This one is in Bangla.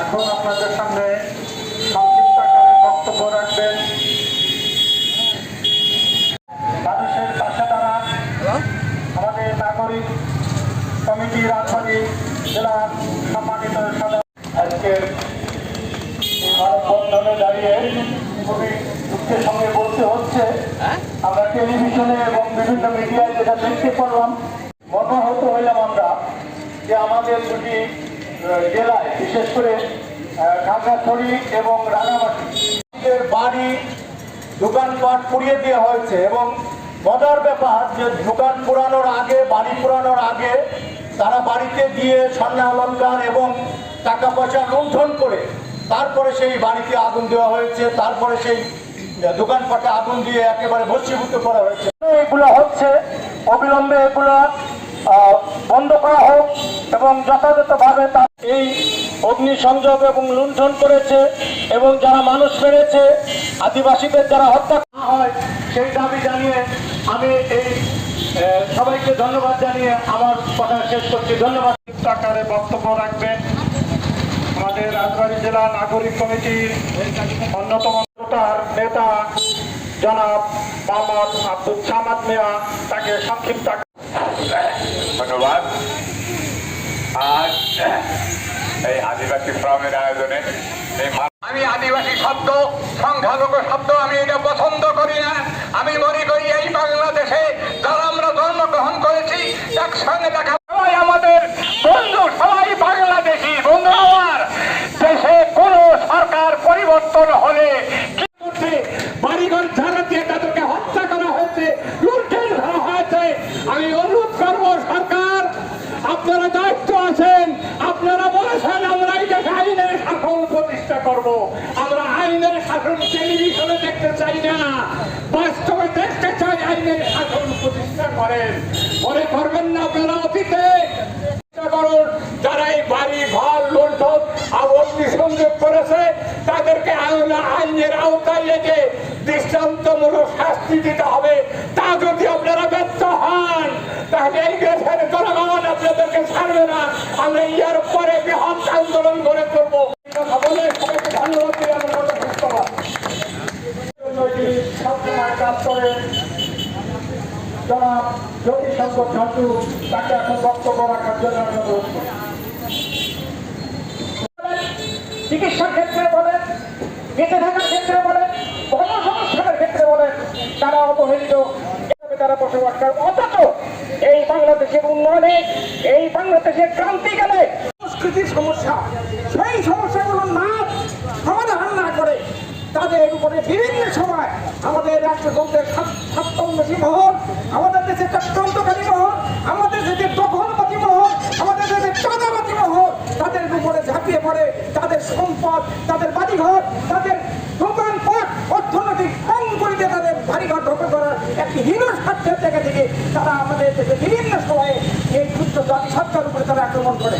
এখন আপনাদের সামনে সংক্ষিপ্ত আকারে বক্তব্য রাখবেন। মানুষের পাশে দাঁড়ান আমাদের নাগরিক কমিটি রাজধানী জেলার সম্মানিত আজকের মানববন্ধনে দাঁড়িয়ে খুবই দুঃখের সঙ্গে বলতে হচ্ছে আমরা টেলিভিশনে এবং বিভিন্ন মিডিয়ায় যেটা দেখতে পারলাম মর্মাহত হইলাম আমরা যে আমাদের দুটি জেলায়, বিশেষ করে খাগড়াছড়ি এবং রাঙামাটি। বাড়ি দোকানপাট পুড়িয়ে দেওয়া হয়েছে এবং মজার ব্যাপার যে দোকান পুরানোর আগে, বাড়ি পুরানোর আগে তারা বাড়িতে গিয়ে স্বর্ণ অলঙ্কার এবং টাকা পয়সা লুণ্ঠন করে তারপরে সেই বাড়িতে আগুন দেওয়া হয়েছে, তারপরে সেই দোকানপাটে আগুন দিয়ে একেবারে ভস্মীভূত করা হয়েছে। এগুলো হচ্ছে, অবিলম্বে এগুলো বন্ধ করা হোক এবং যথাযথভাবে এই অগ্নিসংযোগ এবং লুণ্ঠন করেছে এবং যারা মানুষ মেরেছে আদিবাসীদের যারা হত্যা না হয় সেই দাবি জানিয়ে আমি এই সবাইকে ধন্যবাদ জানিয়ে আমার কথা শেষ করছি। ধন্যবাদ। আকারে বক্তব্য রাখবেন। আমাদের রাজবাড়ী জেলা নাগরিক কমিটির অন্যতম নেতা জনাব মোহাম্মদ আব্দুল সামাদ মিয়া তাকে সংক্ষিপ্ত ধন্যবাদ। আজ এই আদিবাসী ফোরামের আয়োজনে আমি আদিবাসী শব্দ, সংখ্যালঘু শব্দ, আমি এটা পছন্দ করি না। আমি মনে করি এই বাংলাদেশে যারা আমরা জন্মগ্রহণ করেছি একসঙ্গে দেখা আমাদের বন্ধু বন্ধু আমার, দেশে কোন সরকার পরিবর্তন হলে বাড়িঘর ঝাড়া হত্যা করা হয়েছে লুণ্ঠন করা হয়েছে আমি অনুরোধ করব সরকার আপনারা দায়িত্ব আছেন আপনারা বলেছেন আমরা এই দেশে আইনের শাসন প্রতিষ্ঠা করব আমরা আইনের শাসন টেলিভিশনে দেখতে চাই না। বাস্তবে দেখতে চাই আইনের শাসন প্রতিষ্ঠা করেন। মনে করবেন না আপনারা অতীতে? যারা এই বাড়ি, ঘর, লুণ্ঠন অগ্নিসংযোগ করেছে, তাদেরকে আইনের আওতায় রেখে দৃষ্টান্তমূলক শাস্তি দিতে হবে। তা যদি আপনারা ব্যর্থ হন, তাহলে এই দেশের জনগণ আপনাদেরকে ছাড়বে না। আমরা ইয়ার পরে বৃহৎ আন্দোলন করে তুলবো এই কথা বলে সবাইকে ধন্যবাদ দিয়ে আমার কথা শেষ করলাম। সবসময় কাজ করে জনাব জ্যোতিশঙ্কর ঝান্টু তাকে এখন বক্তব্য রাখার জন্য অনুরোধ চিকিৎসার ক্ষেত্রে বলেন, বেঁচে থাকার ক্ষেত্রে বলেন, কর্মসংস্থানের ক্ষেত্রে বলেন, তারা অবহেলিত তারা বসবাস করে। অথচ এই বাংলাদেশের উন্নয়নে, এই বাংলাদেশের ক্রান্তিকালে সংস্কৃতির সমস্যা, সেই সমস্যাগুলো আমাদের রাষ্ট্রযন্ত্রের স্বাচ্ছন্দ্রী মহল, আমাদের দেশে চক্রান্তকারী মহল, আমাদের দেশে দখলবাদী মহল, আমাদের দেশে চাঁদাবাদী মহল, তাদের উপরে ঝাঁপিয়ে পড়ে তাদের সম্পদ, তাদের বাড়িঘর, তাদের দোকানপাট, অর্থনৈতিক অঙ্গুলিতে তাদের বাড়িঘর দখল করার একটি হীন স্বার্থের জায়গা থেকে তারা আমাদের দেশে বিভিন্ন সময়ে এই ক্ষুদ্র জাতি সত্তার উপরে তারা আক্রমণ করে।